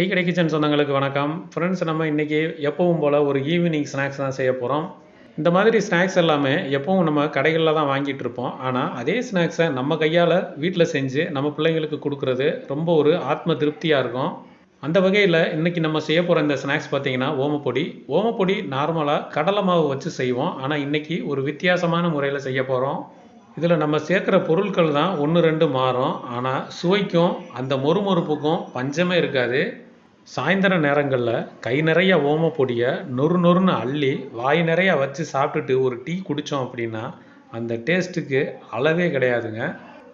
Tea கடை kitchen சொந்தங்களுக்கு வணக்கம். ஃப்ரெண்ட்ஸ் நம்ம இன்றைக்கி எப்பவும் போல் ஒரு ஈவினிங் ஸ்நாக்ஸ் தான் செய்ய போகிறோம் இந்த மாதிரி ஸ்நாக்ஸ் எல்லாமே எப்பவும் நம்ம கடைகளில் தான் வாங்கிட்டு இருப்போம். ஆனால் அதே ஸ்நாக்ஸை நம்ம கையால் வீட்டில் செஞ்சு நம்ம பிள்ளைங்களுக்கு கொடுக்குறது ரொம்ப ஒரு ஆத்ம திருப்தியாக இருக்கும். அந்த வகையில் இன்றைக்கி நம்ம செய்ய போகிற இந்த ஸ்நாக்ஸ் பார்த்தீங்கன்னா ஓமப்பொடி ஓமப்பொடி நார்மலாக கடலை மாவு வச்சு செய்வோம். ஆனால் இன்றைக்கி ஒரு வித்தியாசமான முறையில் செய்ய போகிறோம் இதில் நம்ம சேர்க்குற பொருட்கள் தான் ஒன்று ரெண்டு மாறும். ஆனால் சுவைக்கும் அந்த மொறுமொறுப்புக்கும் பஞ்சமே இருக்காது. சாயந்தர நேரங்களில் கை நிறைய ஓமப்பொடியை நொறு நொறுன்னு அள்ளி வாய் நிறையா வச்சு சாப்பிட்டுட்டு ஒரு டீ குடித்தோம் அப்படின்னா அந்த டேஸ்ட்டுக்கு அளவே கிடையாதுங்க.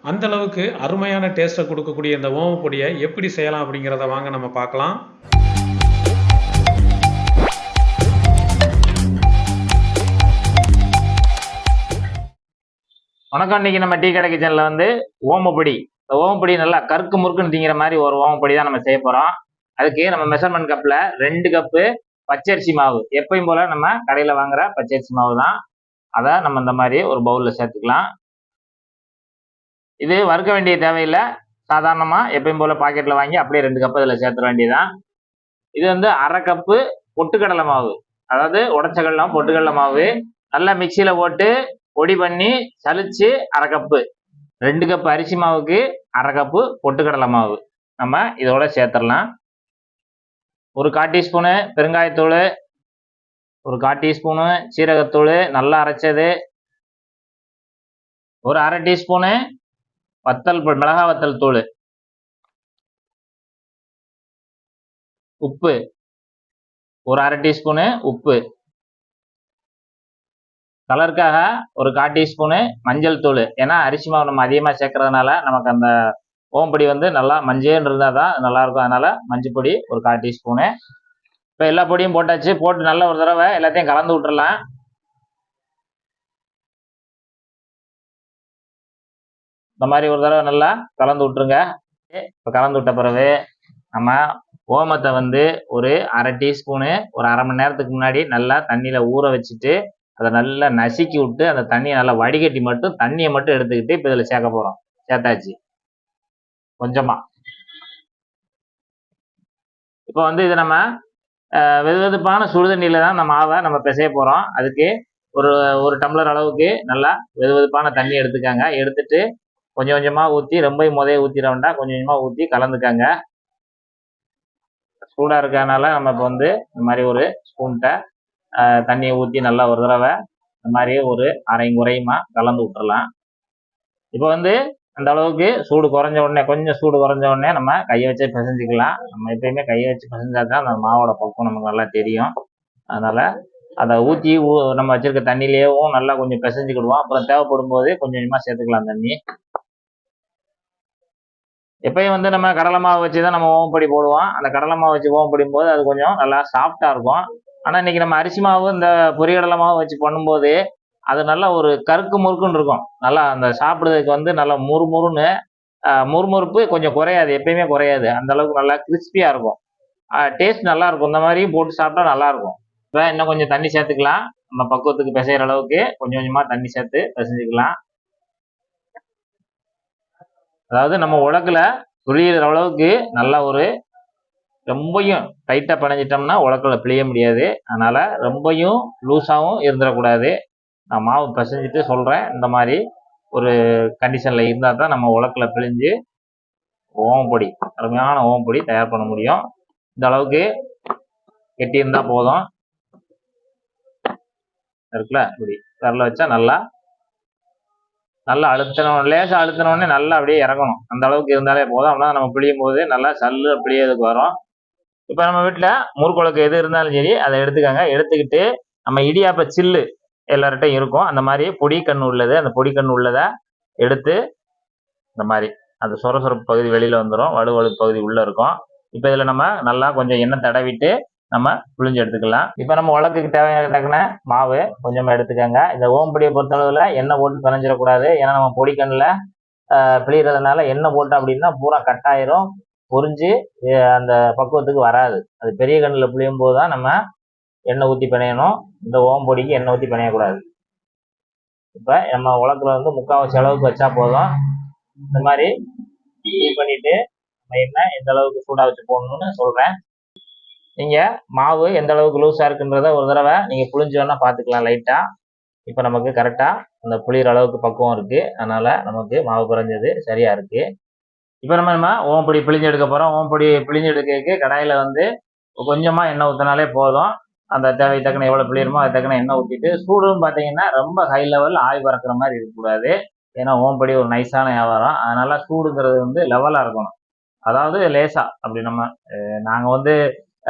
அந்த அளவுக்கு அருமையான டேஸ்ட்டை கொடுக்கக்கூடிய இந்த ஓமப்பொடியை எப்படி செய்யலாம் அப்படிங்கிறத வாங்க நம்ம பார்க்கலாம். வணக்கம். இன்னைக்கு நம்ம டீ கடை கிச்சனில் வந்து ஓமப்பொடி இந்த ஓமப்பொடி நல்லா கருக்கு முறுக்குன்னு திங்கிற மாதிரி ஒரு ஓமப்பொடி தான் நம்ம செய்ய போகிறோம் அதுக்கு நம்ம மெஷர்மெண்ட் கப்பில் ரெண்டு கப்பு பச்சரிசி மாவு. எப்பயும் போல் நம்ம கடையில் வாங்குற பச்சரிசி மாவு தான். அதை நம்ம இந்த மாதிரி ஒரு பவுலில் சேர்த்துக்கலாம். இது வறுக்க வேண்டிய தேவையில்லை. சாதாரணமாக எப்பயும் போல் பாக்கெட்டில் வாங்கி அப்படியே ரெண்டு கப்பு இதில் சேர்த்துட வேண்டியதான் இது வந்து அரை கப்பு பொட்டுக்கடலை மாவு. அதாவது உடச்சக்கடலாம் பொட்டுக்கடலை மாவு. நல்லா மிக்சியில் போட்டு பொடி பண்ணி சலிச்சு அரை கப்பு ரெண்டு கப் அரிசி மாவுக்கு அரை கப்பு பொட்டுக்கடலை மாவு. நம்ம இதோட சேர்த்துடலாம். ஒரு கால் டீஸ்பூனு பெருங்காயத்தூள் ஒரு கால் டீஸ்பூனு சீரகத்தூள் நல்லா அரைச்சது. ஒரு அரை டீஸ்பூனு வத்தல் மிளகா வத்தல் தூள். உப்பு. ஒரு அரை டீஸ்பூனு உப்பு. கலருக்காக ஒரு கால் டீஸ்பூனு மஞ்சள் தூள். ஏன்னா அரிசி மாவு நம்ம அதிகமாக சேர்க்கறதுனால நமக்கு அந்த ஓம்பொடி வந்து நல்லா மஞ்சள்னு இருந்தால் தான் நல்லாயிருக்கும். அதனால் மஞ்சள் பொடி ஒரு கால் டீஸ்பூனு. இப்போ எல்லா பொடியும் போட்டாச்சு. போட்டு நல்ல ஒரு தடவை எல்லாத்தையும் கலந்து விட்டுறலாம். இந்த மாதிரி ஒரு தடவை நல்லா கலந்து விட்டுருங்க. இப்போ கலந்து விட்ட பிறகு நம்ம ஓமத்தை வந்து ஒரு அரை டீஸ்பூனு ஒரு அரை மணி நேரத்துக்கு முன்னாடி நல்லா தண்ணியில் ஊற வச்சுட்டு அதை நல்லா நசுக்கி விட்டு அந்த தண்ணியை நல்லா வடிகட்டி மட்டும் தண்ணியை மட்டும் எடுத்துக்கிட்டு இப்போ இதில் சேர்க்க போகிறோம் சேர்த்தாச்சு. கொஞ்சமாக இப்போ வந்து இது நம்ம வெதுவெதுப்பான வெதுப்பான சுடுதண்ணியில் தான் நம்ம மாவை நம்ம பிசைய போகிறோம் அதுக்கு ஒரு ஒரு டம்ளர் அளவுக்கு நல்லா வெதுவெதுப்பான தண்ணி எடுத்துக்காங்க. எடுத்துட்டு கொஞ்சம் கொஞ்சமாக ஊற்றி ரொம்ப முதைய ஊற்றிட வேண்டாம் கொஞ்சம் கொஞ்சமாக ஊற்றி கலந்துக்காங்க. சூடாக இருக்கிறதுனால நம்ம இப்போ வந்து இந்த மாதிரி ஒரு ஸ்பூன்கிட்ட தண்ணியை ஊற்றி நல்லா ஒரு தடவை இந்த மாதிரி ஒரு அரை குறையுமா கலந்து விட்டுறலாம். இப்போ வந்து அந்த அளவுக்கு சூடு குறைஞ்ச உடனே கொஞ்சம் சூடு குறைஞ்ச உடனே நம்ம கையை வச்சு பிசைஞ்சிக்கலாம். நம்ம எப்பயுமே கையை வச்சு பிசைஞ்சா தான் அந்த மாவோட பக்குவம் நமக்கு நல்லா தெரியும். அதனால் அதை ஊற்றி ஊ நம்ம வச்சிருக்க தண்ணியிலேயும் நல்லா கொஞ்சம் பிசைஞ்சுக்கிடுவோம். அப்புறம் தேவைப்படும் போது கொஞ்சம் கொஞ்சமாக சேர்த்துக்கலாம் தண்ணி. எப்பயும் வந்து நம்ம கடலை மாவு வச்சு தான் நம்ம ஓம்படி போடுவோம். அந்த கடலை மாவு வச்சு ஓம்படியும் போது அது கொஞ்சம் நல்லா சாஃப்டாக இருக்கும். ஆனால் இன்னைக்கு நம்ம அரிசி மாவு இந்த பொரியடலை மாவு வச்சு பண்ணும்போது அது நல்லா ஒரு கருக்கு முறுக்குன்னு இருக்கும். நல்லா அந்த சாப்பிடுறதுக்கு வந்து நல்லா முறுமுறுன்னு முறுமுறுப்பு கொஞ்சம் குறையாது எப்பயுமே குறையாது. அந்த அளவுக்கு நல்லா கிறிஸ்பியாக இருக்கும். டேஸ்ட் நல்லா இருக்கும். இந்த மாதிரி போட்டு சாப்பிட்டா நல்லா இருக்கும். இப்போ இன்னும் கொஞ்சம் தண்ணி சேர்த்துக்கலாம். நம்ம பக்குவத்துக்கு பிசைகிற அளவுக்கு கொஞ்சம் கொஞ்சமாக தண்ணி சேர்த்து பிசைஞ்சிக்கலாம். அதாவது நம்ம உலக்கில் புளியிற அளவுக்கு நல்லா ஒரு ரொம்பையும் டைட்டாக பிணைஞ்சிட்டோம்னா உலக்கில் பிழிய முடியாது. அதனால் ரொம்பையும் லூஸாகவும் இருந்துடக்கூடாது. நான் மாவு பிசைஞ்சிட்டு சொல்கிறேன் இந்த மாதிரி ஒரு கண்டிஷனில் இருந்தால் தான் நம்ம உலக்கில் பிழிஞ்சு ஓமப்பொடி அருமையான ஓமப்பொடி தயார் பண்ண முடியும். இந்த அளவுக்கு கெட்டி இருந்தால் போதும். இருக்குல்ல? இப்படி விரல வச்சா நல்லா நல்லா அழுத்தணும் லேசாக அழுத்தினோடனே நல்லா அப்படியே இறங்கணும். அந்த அளவுக்கு இருந்தாலே போதும். அப்படின்னா நம்ம பிழியும் போது நல்லா சல்லு பிழியதுக்கு வரும். இப்போ நம்ம வீட்டில் முறுக்குழக்கு எது இருந்தாலும் சரி அதை எடுத்துக்கோங்க. எடுத்துக்கிட்டு நம்ம இடியாப்ப சில்லு எல்லார்ட்டையும் இருக்கும். அந்த மாதிரி பொடி கண் உள்ளது. அந்த பொடி கண் உள்ளதை எடுத்து இந்த மாதிரி அந்த சொர சொரப்பு பகுதி வெளியில் வந்துடும் வலுவழுப்பு பகுதி உள்ளே இருக்கும். இப்போ இதில் நம்ம நல்லா கொஞ்சம் எண்ணெய் தடவிட்டு நம்ம புழிஞ்சு எடுத்துக்கலாம். இப்போ நம்ம உலக்குக்கு தேவையான மாவு கொஞ்சமாக எடுத்துக்கோங்க. இந்த ஓம்பொடியை பொறுத்தளவில் எண்ணெய் போட்டு பிணைஞ்சிடக்கூடாது. ஏன்னா நம்ம பொடிக்கண்ணில் பிழியறதுனால எண்ணெய் போட்டோம் அப்படின்னா பூரா கட்டாயிரும் பொறிஞ்சு அந்த பக்குவத்துக்கு வராது. அது பெரிய கண்ணில் புளியும் போது தான் நம்ம எண்ணெய் ஊற்றி பிணையணும். இந்த ஓம்பொடிக்கு எண்ணெய் ஊற்றி பிணையக்கூடாது. இப்போ நம்ம உலகத்தில் வந்து முக்கால்வாசி அளவுக்கு வச்சா போதும். இந்த மாதிரி டீ பண்ணிட்டு என்ன எந்த அளவுக்கு சூடாக வச்சு போடணும்னு சொல்கிறேன் நீங்கள் மாவு எந்த அளவுக்கு லூஸாக இருக்குன்றத ஒரு தடவை நீங்கள் புளிஞ்சு வேணால் பார்த்துக்கலாம் லைட்டாக இப்போ நமக்கு கரெக்டாக அந்த புளியிற அளவுக்கு பக்குவம் இருக்குது அதனால் நமக்கு மாவு குறைஞ்சது சரியாக இருக்குது இப்போ நம்ம நம்ம ஓம்பொடி பிழிஞ்சு எடுக்க போகிறோம் ஓம்பொடி பிழிஞ்சு எடுக்கிறதுக்கு கடாயில் வந்து கொஞ்சமாக எண்ணெய் ஊற்றினாலே போதும். அந்த தேவை தக்கன எவ்வளோ பிழியணுமோ அது தக்கன எண்ணெய் ஊற்றிட்டு சூடுன்னு பார்த்தீங்கன்னா ரொம்ப ஹை லெவல் ஆய் பறக்கிற மாதிரி இருக்கக்கூடாது. ஏன்னா ஓம்படி ஒரு நைஸான வியாபாரம். அதனால சூடுங்கிறது வந்து லெவலாக இருக்கணும். அதாவது லேசா அப்படி நம்ம நாங்கள் வந்து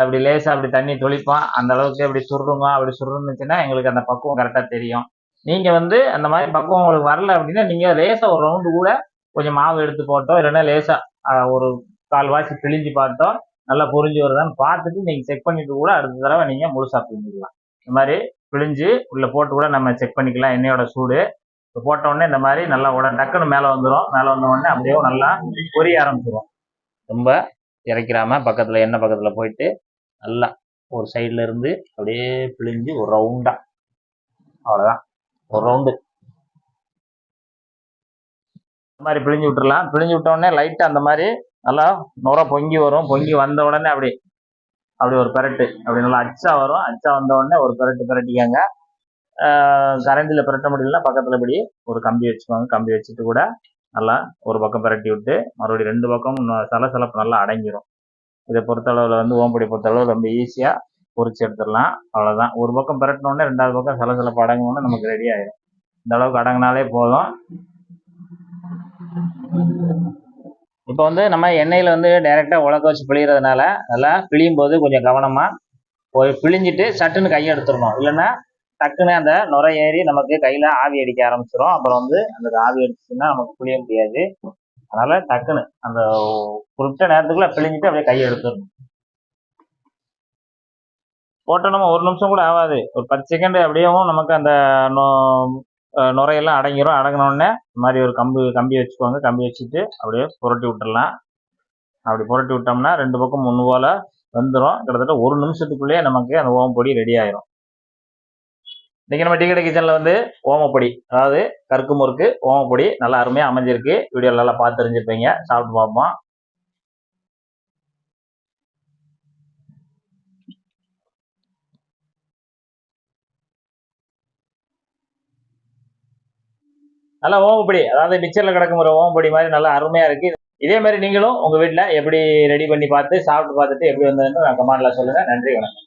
அப்படி லேசாக அப்படி தண்ணி தொளிப்போம். அந்த அளவுக்கு அப்படி சுருடுங்க அப்படி சுருந்துச்சுன்னா எங்களுக்கு அந்த பக்குவம் கரெக்டாக தெரியும். நீங்கள் வந்து அந்த மாதிரி பக்குவம் உங்களுக்கு வரல அப்படின்னா நீங்கள் லேசாக ஒரு ரவுண்டு கூட கொஞ்சம் மாவு எடுத்து போட்டோம். இல்லைன்னா லேசாக ஒரு கால்வாசி பிழிஞ்சு பார்த்தோம். நல்லா புரிஞ்சு வருதான்னு பார்த்துட்டு நீங்கள் செக் பண்ணிட்டு கூட அடுத்த தடவை நீங்கள் முழுசாக பிழிஞ்சிக்கலாம் இந்த மாதிரி பிழிஞ்சு உள்ளே போட்டு கூட நம்ம செக் பண்ணிக்கலாம் எண்ணெயோட சூடு. இப்போ போட்ட உடனே இந்த மாதிரி நல்லா உட டக்குன்னு மேலே வந்துடும் மேலே வந்த உடனே அப்படியே நல்லா பொரிய ஆரம்பிச்சிடும் ரொம்ப இறக்கிறாம பக்கத்தில் எண்ணெய் பக்கத்தில் போயிட்டு நல்லா ஒரு சைடில் இருந்து அப்படியே பிழிஞ்சு ஒரு ரவுண்டாக அவ்வளோதான் ஒரு ரவுண்டு இந்த மாதிரி பிழிஞ்சு விட்டுறலாம். பிழிஞ்சு விட்ட உடனே லைட்டாக அந்த மாதிரி நல்லா நுர பொங்கி வரும். பொங்கி வந்த உடனே அப்படி அப்படி ஒரு பெரட்டு. அப்படி நல்லா அச்சா வரும். அச்சா வந்த உடனே ஒரு பெரட்டு பெரட்டிக்கங்க. கரண்டில் பெரட்ட முடியலன்னா பக்கத்தில் இப்படி ஒரு கம்பி வச்சுக்கோங்க. கம்பி வச்சுட்டு கூட நல்லா ஒரு பக்கம் பெரட்டி விட்டு மறுபடியும் ரெண்டு பக்கமும் சலசலப்பு நல்லா அடங்கிடும் இதை பொறுத்தளவில் வந்து ஓம்படி பொறுத்தளவு ரொம்ப ஈஸியாக பொறிச்சு எடுத்துடலாம். அவ்வளோதான் ஒரு பக்கம் பெரட்டினோடனே ரெண்டாவது பக்கம் சலசலப்பு அடங்கினோடனே நமக்கு ரெடி ஆயிடும் இந்த அளவுக்கு அடங்கினாலே போதும். இப்போ வந்து நம்ம எண்ணெயில் வந்து டைரெக்டாக உலக்க வச்சு பிழிகிறதுனால நல்லா பிழியும் போது கொஞ்சம் கவனமாக போய் பிழிஞ்சிட்டு சட்டுன்னு கையை எடுத்துடணும். இல்லைன்னா டக்குன்னு அந்த நுரை ஏறி நமக்கு கையில் ஆவி அடிக்க ஆரம்பிச்சிடும் அப்புறம் வந்து அந்த ஆவி அடிச்சுன்னா நமக்கு புளிய முடியாது. அதனால் டக்குன்னு அந்த குறிப்பிட்ட நேரத்துக்குள்ள பிழிஞ்சிட்டு அப்படியே கையை எடுத்துடணும். போட்டோம் நம்ம ஒரு நிமிஷம் கூட ஆகாது. ஒரு பத்து செகண்ட் அப்படியேவும் நமக்கு அந்த நுரையெல்லாம் அடங்கிரும். அடங்கினோடனே இந்த மாதிரி ஒரு கம்பு கம்பி வச்சுக்கோங்க கம்பி வச்சுட்டு அப்படியே புரட்டி விட்டுடலாம் அப்படி புரட்டி விட்டோம்னா ரெண்டு பக்கம் ஒன்று போல் வந்துடும் கிட்டத்தட்ட ஒரு நிமிஷத்துக்குள்ளேயே நமக்கு அந்த ஓமப்பொடி ரெடி ஆயிரும். இன்றைக்கி நம்ம டீ கிச்சனில் வந்து ஓமப்பொடி அதாவது கருக்கு முறுக்கு ஓமப்பொடி நல்லா அருமையாக அமைஞ்சிருக்கு. வீடியோ நல்லா பார்த்து தெரிஞ்சுப்பீங்க. சாப்பிட்டு பார்ப்போம். நல்லா ஓமப்பொடி அதாவது மிக்சரில் கிடக்கும் ஒரு ஓமப்பொடி மாதிரி நல்லா அருமையாக இருக்கு. இதே மாதிரி நீங்களும் உங்கள் வீட்டில் எப்படி ரெடி பண்ணி பார்த்து சாப்பிட்டு பார்த்துட்டு எப்படி வந்ததுன்னு கமெண்ட்ல சொல்லுங்கள் நன்றி வணக்கம்.